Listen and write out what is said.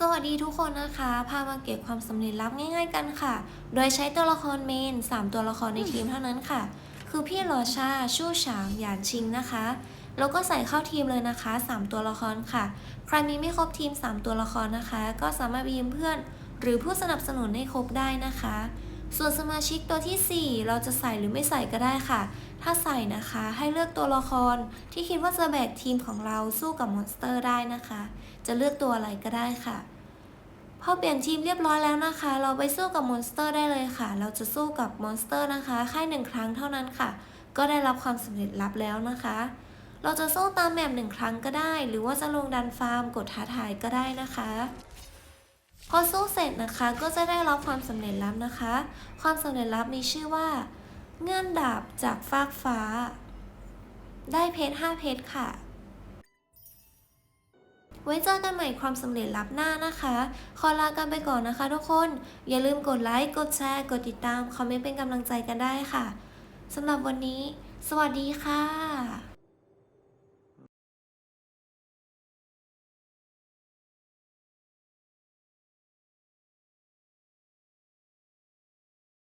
สวัสดีทุกคนนะคะ พามาเก็บความสำเร็จลับง่าย ๆ กันค่ะ โดยใช้ตัวละครเมน 3 ตัวละครในทีมเท่านั้นค่ะ คือพี่หลอชา ชู่ฉาง หยานชิงนะคะ แล้วก็ใส่เข้าทีมเลยนะคะ 3 ตัวละครค่ะ ใครมีไม่ครบทีม 3 ตัวละครนะคะ ก็สามารถไปยืมเพื่อน หรือผู้สนับสนุนให้ครบได้นะคะ ส่วนสมาชิกตัวทีสี่4 เราจะใส่หรือไม่ใส่ก็ได้ค่ะ ถ้าใส่นะคะให้เลือกตัวละครที่คิดว่าจะแบกทีมของเราสู้กับมอนสเตอร์ได้นะคะ จะเลือกตัวอะไรก็ได้ค่ะ พอเปลี่ยนทีมเรียบร้อยแล้วนะคะ เราไปสู้กับมอนสเตอร์ได้เลยค่ะ เราจะสู้กับมอนสเตอร์นะคะแค่หนึ่งครั้งเท่านั้นค่ะ ก็ได้รับความสำเร็จลับแล้วนะคะ เราจะสู้ตามแบบหนึ่งครั้งก็ได้ หรือว่าจะลงดันฟาร์มกดท้าทายก็ได้นะคะพอสู้เสร็จนะคะก็จะได้รับความสำเร็จลับนะคะ ความสำเร็จลับมีชื่อว่า เงื่อนดาบจากฟากฟ้า ได้เพชร5เพชรค่ะ ไว้เจอกันใหม่ความสำเร็จลับหน้านะคะ ขอลากันไปก่อนนะคะทุกคน อย่าลืมกดไลค์ กดแชร์ กดติดตาม คอมเมนต์เป็นกำลังใจกันได้ค่ะสำหรับวันนี้ สวัสดีค่ะ